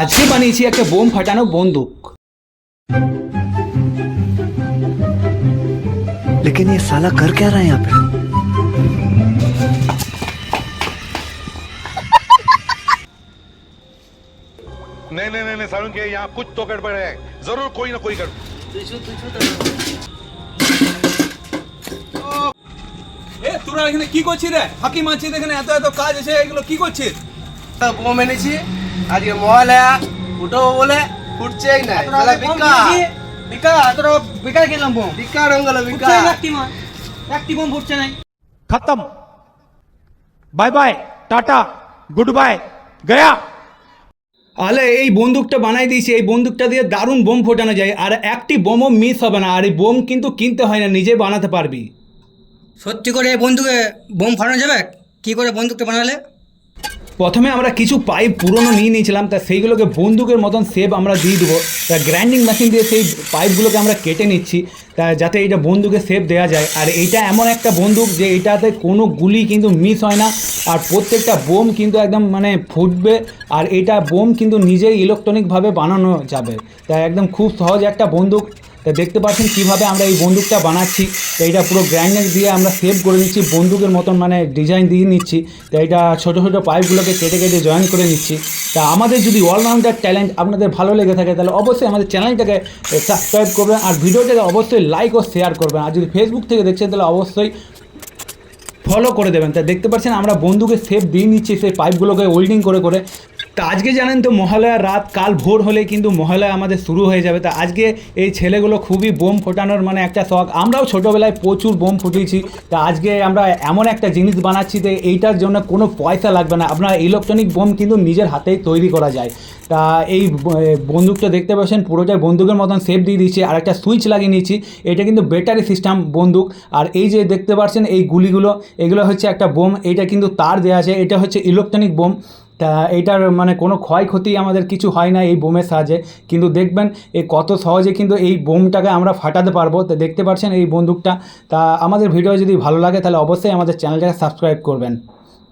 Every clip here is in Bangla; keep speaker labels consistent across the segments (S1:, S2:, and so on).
S1: আজকে বানিয়েছি একটা বোম ফাটানো বন্দুক
S2: लेकिन ये साला कर क्या रहा है यहाँ पे
S3: नहीं नहीं नहीं नहीं सारुण के यहाँ कुछ तो गड़बड़ है जरूर कोई ना कोई गड़बड़
S1: এ তোরা এখানে কি করছিস রে ফাঁকি মারছিস এখানে এত এত কাজ আছে এগুলো কি করছিস
S4: বোম এনেছি আজকে মহালয়া ফুটো বলে ফুটছেই না তাহলে বিকা
S5: বিকা তোর বিকা গেলাম বোম
S4: বিকা রঙ্গল বিকা
S5: একটি বোম একটি বোম ফুটছে নাই।
S6: খতম। Bye bye tata good bye Gaya.
S1: আলে এই বন্দুকটা বানাই দিয়েছি এই বন্দুকটা দিয়ে দারুণ বোম ফোটানো যায় আর একটি বোমও মিস হবে না আর এই বোম কিন্তু কিনতে হয় না নিজে বানাতে পারবি।
S5: সত্যি করে এই বন্দুকে বোম ফাটানো যাবে? কি করে বন্দুকটা বানালে?
S1: প্রথমে আমরা কিছু পাইপ পুরনো নিয়ে নিয়েছিলাম, তা সেইগুলোকে বন্দুকের মতন সেপ আমরা দিয়ে দেবো। তা গ্রাইন্ডিং মেশিন দিয়ে সেই পাইপগুলোকে আমরা কেটে নিচ্ছি, তা যাতে এটা বন্দুকে সেপ দেওয়া যায়। আর এইটা এমন একটা বন্দুক যে এটাতে কোনো গুলি কিন্তু মিস হয় না, আর প্রত্যেকটা বোম কিন্তু একদম মানে ফুটবে, আর এটা বোম কিন্তু নিজেই ইলেকট্রনিকভাবে বানানো যাবে। তা একদম খুব সহজ একটা বন্দুক। তা দেখতে পাচ্ছেন কীভাবে আমরা এই বন্দুকটা বানাচ্ছি। তো এটা পুরো গ্রাইন্ডার দিয়ে আমরা সেভ করে নিচ্ছি বন্দুকের মতন মানে ডিজাইন দিয়ে নিচ্ছি। তো এটা ছোটো ছোটো পাইপগুলোকে কেটে কেটে জয়েন করে নিচ্ছি। তা আমাদের যদি অলরাউন্ডার ট্যালেন্ট আপনাদের ভালো লেগে থাকে, তাহলে অবশ্যই আমাদের চ্যানেলটাকে সাবস্ক্রাইব করবেন আর ভিডিওটাকে অবশ্যই লাইক ও শেয়ার করবেন। আর যদি ফেসবুক থেকে দেখছেন, তাহলে অবশ্যই ফলো করে দেবেন। তা দেখতে পাচ্ছেন আমরা বন্ধুকে সেফ দিয়ে নিচ্ছি, সেই পাইপগুলোকে ওয়েল্ডিং করে করে। তা আজকে জানেন তো মহালয়া রাত কাল ভোর হলে কিন্তু মহালয়া আমাদের শুরু হয়ে যাবে। তা আজকে এই ছেলেগুলো খুবই বোম ফোটানোর মানে একটা শখ। আমরাও ছোটোবেলায় প্রচুর বোম ফুটিয়েছি তা আজকে আমরা এমন একটা জিনিস বানাচ্ছি যে এইটার জন্য কোনো পয়সা লাগবে না। আপনার ইলেকট্রনিক বোম কিন্তু নিজের হাতেই তৈরি করা যায়। তা এই বন্দুকটা দেখতে পাচ্ছেন, পুরোটাই বন্দুকের মতন সেফ দিয়ে দিয়েছি। আর একটা সুইচ লাগিয়ে নিয়েছি। এটা কিন্তু ব্যাটারি সিস্টেম বন্দুক। আর এই যে দেখতে পাচ্ছেন এই গুলিগুলো, এগুলো হচ্ছে একটা বোম। এটা কিন্তু তার দেওয়া আছে। এটা হচ্ছে ইলেকট্রনিক বোম। তা এইটার মানে কোনো ক্ষয়ক্ষতি আমাদের কিছু হয় না এই বোমের সাহায্যে। কিন্তু দেখবেন এ কত সহজে কিন্তু এই বোমটাকে আমরা ফাটাতে পারব। তো দেখতে পাচ্ছেন এই বন্দুকটা। তা আমাদের ভিডিও যদি ভালো লাগে তাহলে অবশ্যই আমাদের চ্যানেলটাকে সাবস্ক্রাইব করবেন।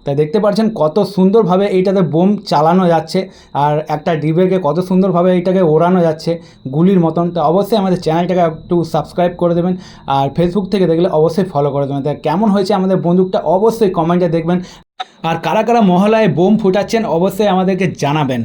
S1: তাই দেখতে পাচ্ছেন কত সুন্দরভাবে এইটাতে বোম চালানো যাচ্ছে আর একটা ডিবেকে কত সুন্দরভাবে এইটাকে ওড়ানো যাচ্ছে গুলির মতন। তো অবশ্যই আমাদের চ্যানেলটাকে একটু সাবস্ক্রাইব করে দেবেন আর ফেসবুক থেকে দেখলে অবশ্যই ফলো করে দেবেন। তাই কেমন হয়েছে আমাদের বন্দুকটা অবশ্যই কমেন্টে দেখবেন। আর কারা কারা মহলায় বোম ফুটাচ্ছেন অবশ্যই আমাদেরকে জানাবেন।